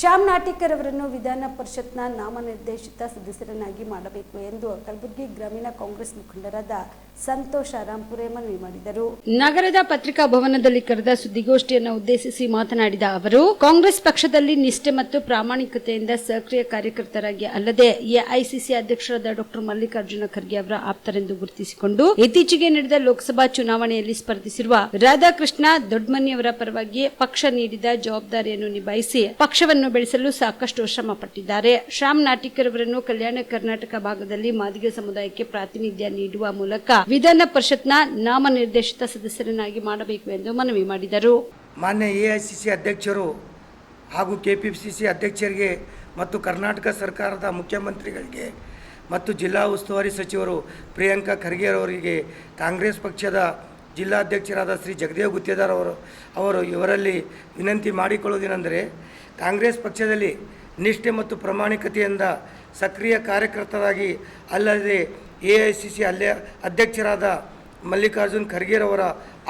ಶ್ಯಾಮ್ ನಾಟಿಕರ್ ಅವರನ್ನು ವಿಧಾನ ಪರಿಷತ್ನ ನಾಮನಿರ್ದೇಶಿತ ಸದಸ್ಯರನ್ನಾಗಿ ಮಾಡಬೇಕು ಎಂದು ಕಲಬುರಗಿ ಗ್ರಾಮೀಣ ಕಾಂಗ್ರೆಸ್ ಮುಖಂಡರಾದ ಸಂತೋಷ್ ಆರಾಂಪುರೆ ಮನವಿ ಮಾಡಿದರು. ನಗರದ ಪತ್ರಿಕಾ ಭವನದಲ್ಲಿ ಕರೆದ ಸುದ್ದಿಗೋಷ್ಠಿಯನ್ನು ಉದ್ದೇಶಿಸಿ ಮಾತನಾಡಿದ ಅವರು, ಕಾಂಗ್ರೆಸ್ ಪಕ್ಷದಲ್ಲಿ ನಿಷ್ಠೆ ಮತ್ತು ಪ್ರಾಮಾಣಿಕತೆಯಿಂದ ಸಕ್ರಿಯ ಕಾರ್ಯಕರ್ತರಾಗಿ ಅಲ್ಲದೆ ಎಐಸಿಸಿ ಅಧ್ಯಕ್ಷರಾದ ಡಾಕ್ಟರ್ ಮಲ್ಲಿಕಾರ್ಜುನ ಖರ್ಗೆ ಅವರ ಆಪ್ತರೆಂದು ಗುರುತಿಸಿಕೊಂಡು, ಇತ್ತೀಚೆಗೆ ನಡೆದ ಲೋಕಸಭಾ ಚುನಾವಣೆಯಲ್ಲಿ ಸ್ಪರ್ಧಿಸಿರುವ ರಾಧಾಕೃಷ್ಣ ದೊಡ್ಮನಿಯವರ ಪರವಾಗಿ ಪಕ್ಷ ನೀಡಿದ ಜವಾಬ್ದಾರಿಯನ್ನು ನಿಭಾಯಿಸಿ ಪಕ್ಷವನ್ನು ಬೆಳೆಸಲು ಸಾಕಷ್ಟು ಶ್ರಮ ಪಟ್ಟಿದ್ದಾರೆ ಶ್ಯಾಮ್ ನಾಟಿಕರವರನ್ನು ಕಲ್ಯಾಣ ಕರ್ನಾಟಕ ಭಾಗದಲ್ಲಿ ಮಾದಿಗ ಸಮುದಾಯಕ್ಕೆ ಪ್ರಾತಿನಿಧ್ಯ ನೀಡುವ ಮೂಲಕ ವಿಧಾನ ಪರಿಷತ್ನ ನಾಮನಿರ್ದೇಶಿತ ಸದಸ್ಯರನ್ನಾಗಿ ಮಾಡಬೇಕು ಎಂದು ಮನವಿ ಮಾಡಿದರು. ಮಾನ್ಯ ಎಐಸಿಸಿ ಅಧ್ಯಕ್ಷರು ಹಾಗೂ ಕೆಪಿಸಿಸಿ ಅಧ್ಯಕ್ಷರಿಗೆ ಮತ್ತು ಕರ್ನಾಟಕ ಸರ್ಕಾರದ ಮುಖ್ಯಮಂತ್ರಿಗಳಿಗೆ ಮತ್ತು ಜಿಲ್ಲಾ ಉಸ್ತುವಾರಿ ಸಚಿವರು ಪ್ರಿಯಾಂಕಾ ಖರ್ಗೆ ಅವರಿಗೆ ಕಾಂಗ್ರೆಸ್ ಪಕ್ಷದ ಜಿಲ್ಲಾಧ್ಯಕ್ಷರಾದ ಶ್ರೀ ಜಗದೇವ್ ಗುತ್ತೇದಾರ್ ಅವರು ಅವರು ಇವರಲ್ಲಿ ವಿನಂತಿ ಮಾಡಿಕೊಳ್ಳುವುದೇನೆಂದರೆ ಕಾಂಗ್ರೆಸ್ ಪಕ್ಷದಲ್ಲಿ ನಿಷ್ಠೆ ಮತ್ತು ಪ್ರಾಮಾಣಿಕತೆಯಿಂದ ಸಕ್ರಿಯ ಕಾರ್ಯಕರ್ತರಾಗಿ ಅಲ್ಲದೆ ಎ ಐ ಸಿ ಸಿ ಅಲ್ಲೇ ಅಧ್ಯಕ್ಷರಾದ ಮಲ್ಲಿಕಾರ್ಜುನ್ ಖರ್ಗೆರವರ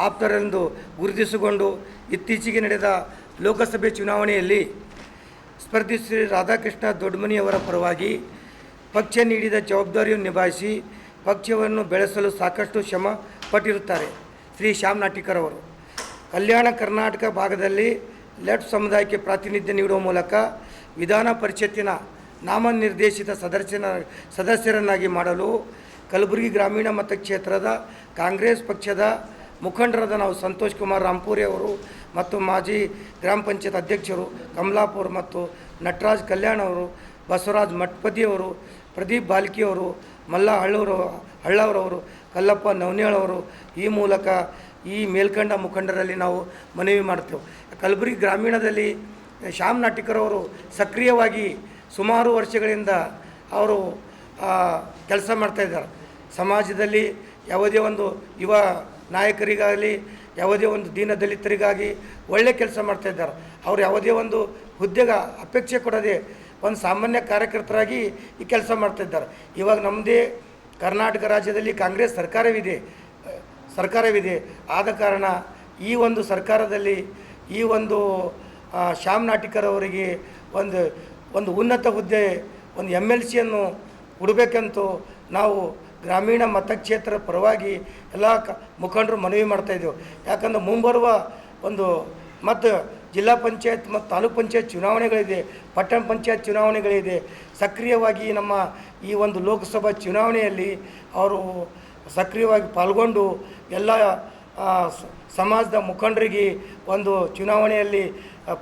ಆಪ್ತರೆಂದು ಗುರುತಿಸಿಕೊಂಡು ಇತ್ತೀಚೆಗೆ ನಡೆದ ಲೋಕಸಭೆ ಚುನಾವಣೆಯಲ್ಲಿ ಸ್ಪರ್ಧಿಸಿ ರಾಧಾಕೃಷ್ಣ ದೊಡ್ಡಮನಿಯವರ ಪರವಾಗಿ ಪಕ್ಷ ನೀಡಿದ ಜವಾಬ್ದಾರಿಯನ್ನು ನಿಭಾಯಿಸಿ ಪಕ್ಷವನ್ನು ಬೆಳೆಸಲು ಸಾಕಷ್ಟು ಶ್ರಮ ಪಟ್ಟಿರುತ್ತಾರೆ. ಶ್ರೀ ಶ್ಯಾಮ್ ನಾಟಿಕರ್ ಅವರು ಕಲ್ಯಾಣ ಕರ್ನಾಟಕ ಭಾಗದಲ್ಲಿ ಲೆಫ್ಟ್ ಸಮುದಾಯಕ್ಕೆ ಪ್ರಾತಿನಿಧ್ಯ ನೀಡುವ ಮೂಲಕ ವಿಧಾನ ಪರಿಷತ್ತಿನ ನಾಮನಿರ್ದೇಶಿತ ಸದಸ್ಯನ ಸದಸ್ಯರನ್ನಾಗಿ ಮಾಡಲು ಕಲಬುರಗಿ ಗ್ರಾಮೀಣ ಮತಕ್ಷೇತ್ರದ ಕಾಂಗ್ರೆಸ್ ಪಕ್ಷದ ಮುಖಂಡರಾದ ನಾವು ಸಂತೋಷ್ ಕುಮಾರ್ ರಾಂಪುರಿ ಅವರು ಮತ್ತು ಮಾಜಿ ಗ್ರಾಮ ಪಂಚಾಯತ್ ಅಧ್ಯಕ್ಷರು ಕಮಲಾಪುರ್ ಮತ್ತು ನಟರಾಜ್ ಕಲ್ಯಾಣ್ ಅವರು, ಬಸವರಾಜ್ ಮಠಪತಿಯವರು ಪ್ರದೀಪ್ ಬಾಲ್ಕಿಯವರು ಮಲ್ಲ ಹಳ್ಳೂರು ಹಳ್ಳವರವರು, ಕಲ್ಲಪ್ಪ ನವನೇಳವರು ಈ ಮೂಲಕ ಈ ಮೇಲ್ಕಂಡ ಮುಖಂಡರಲ್ಲಿ ನಾವು ಮನವಿ ಮಾಡ್ತೇವೆ. ಕಲಬುರಗಿ ಗ್ರಾಮೀಣದಲ್ಲಿ ಶ್ಯಾಮ್ ನಾಟಿಕರವರು ಸಕ್ರಿಯವಾಗಿ ಸುಮಾರು ವರ್ಷಗಳಿಂದ ಅವರು ಕೆಲಸ ಮಾಡ್ತಾಯಿದ್ದಾರೆ ಸಮಾಜದಲ್ಲಿ ಯಾವುದೇ ಒಂದು ಯುವ ನಾಯಕರಿಗಾಗಲಿ, ಯಾವುದೇ ಒಂದು ದೀನ ದಲಿತರಿಗಾಗಿ ಒಳ್ಳೆ ಕೆಲಸ ಮಾಡ್ತಾಯಿದ್ದಾರೆ ಅವರು ಯಾವುದೇ ಒಂದು ಹುದ್ದೆಗೆ ಅಪೇಕ್ಷೆ ಕೊಡದೆ ಒಂದು ಸಾಮಾನ್ಯ ಕಾರ್ಯಕರ್ತರಾಗಿ ಈ ಕೆಲಸ ಮಾಡ್ತಿದ್ದಾರೆ ಇವಾಗ ನಮ್ಮದೇ ಕರ್ನಾಟಕ ರಾಜ್ಯದಲ್ಲಿ ಕಾಂಗ್ರೆಸ್ ಸರ್ಕಾರವಿದೆ ಸರ್ಕಾರವಿದೆ. ಆದ ಕಾರಣ ಈ ಒಂದು ಸರ್ಕಾರದಲ್ಲಿ ಈ ಒಂದು ಶ್ಯಾಮ್ ನಾಟಿಕರ್ ಅವರಿಗೆ ಒಂದು ಒಂದು ಉನ್ನತ ಹುದ್ದೆ, ಒಂದು ಎಂ ಎಲ್ ಸಿಯನ್ನು ಕೊಡಬೇಕಂತೂ ನಾವು ಗ್ರಾಮೀಣ ಮತಕ್ಷೇತ್ರ ಪರವಾಗಿ ಎಲ್ಲ ಕ, ಮುಖಂಡರು ಮನವಿ ಮಾಡ್ತಾಯಿದ್ದೆವು ಯಾಕಂದ್ರೆ ಮುಂಬರುವ ಒಂದು ಮತ್ತು ಜಿಲ್ಲಾ ಪಂಚಾಯತ್ ಮತ್ತು ತಾಲೂಕ್ ಪಂಚಾಯತ್ ಚುನಾವಣೆಗಳಿದೆ, ಪಟ್ಟಣ ಪಂಚಾಯತ್ ಚುನಾವಣೆಗಳಿದೆ. ಸಕ್ರಿಯವಾಗಿ ನಮ್ಮ ಈ ಒಂದು ಲೋಕಸಭಾ ಚುನಾವಣೆಯಲ್ಲಿ ಅವರು ಸಕ್ರಿಯವಾಗಿ ಪಾಲ್ಗೊಂಡು ಎಲ್ಲ ಸಮಾಜದ ಮುಖಂಡರಿಗೆ ಒಂದು ಚುನಾವಣೆಯಲ್ಲಿ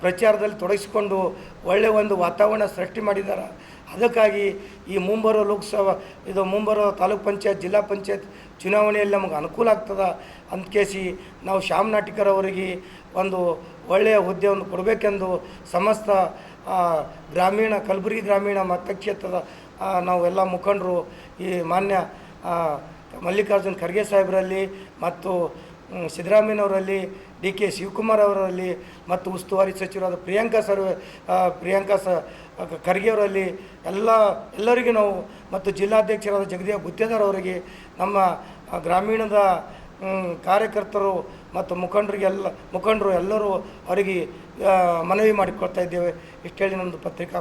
ಪ್ರಚಾರದಲ್ಲಿ ತೊಡಗಿಸಿಕೊಂಡು ಒಳ್ಳೆಯ ಒಂದು ವಾತಾವರಣ ಸೃಷ್ಟಿ ಮಾಡಿದ್ದಾರೆ. ಅದಕ್ಕಾಗಿ ಈ ಮುಂಬರೋ ಲೋಕಸಭಾ, ಇದು ಮುಂಬರೋ ತಾಲೂಕ್ ಪಂಚಾಯತ್, ಜಿಲ್ಲಾ ಪಂಚಾಯತ್ ಚುನಾವಣೆಯಲ್ಲಿ ನಮಗೆ ಅನುಕೂಲ ಆಗ್ತದೆ ಅಂತ ಕೇಸಿ ನಾವು ಶ್ಯಾಮ್ ನಾಟಿಕರವರಿಗೆ ಒಂದು ಒಳ್ಳೆಯ ಹುದ್ದೆಯನ್ನು ಕೊಡಬೇಕೆಂದು ಸಮಸ್ತ ಗ್ರಾಮೀಣ, ಕಲಬುರಗಿ ಗ್ರಾಮೀಣ ಮತಕ್ಷೇತ್ರದ ನಾವೆಲ್ಲ ನಾವು ಮುಖಂಡರು ಈ ಮಾನ್ಯ ಮಲ್ಲಿಕಾರ್ಜುನ್ ಖರ್ಗೆ ಸಾಹೇಬರಲ್ಲಿ ಮತ್ತು ಸಿದ್ದರಾಮಯ್ಯನವರಲ್ಲಿ ಡಿ ಕೆ ಶಿವಕುಮಾರ್ ಅವರಲ್ಲಿ ಮತ್ತು ಉಸ್ತುವಾರಿ ಸಚಿವರಾದ ಪ್ರಿಯಾಂಕಾ ಸರ್ ಪ್ರಿಯಾಂಕಾ ಸ ಖರ್ಗೆ ಅವರಲ್ಲಿ ಎಲ್ಲ, ಎಲ್ಲರಿಗೂ ನಾವು ಮತ್ತು ಜಿಲ್ಲಾಧ್ಯಕ್ಷರಾದ ಜಗದೇವ ಗುತ್ತೇದಾರ್ ಅವರಿಗೆ ನಮ್ಮ ಗ್ರಾಮೀಣದ ಕಾರ್ಯಕರ್ತರು ಮತ್ತು ಮುಖಂಡರಿಗೆಲ್ಲ ಮುಖಂಡರು ಎಲ್ಲರೂ ಅವರಿಗೆ ಮನವಿ ಮಾಡಿಕೊಳ್ತಾ ಇದ್ದೇವೆ. ಇಷ್ಟು ಹೇಳಿ ನಮ್ಮದು ಪತ್ರಿಕಾ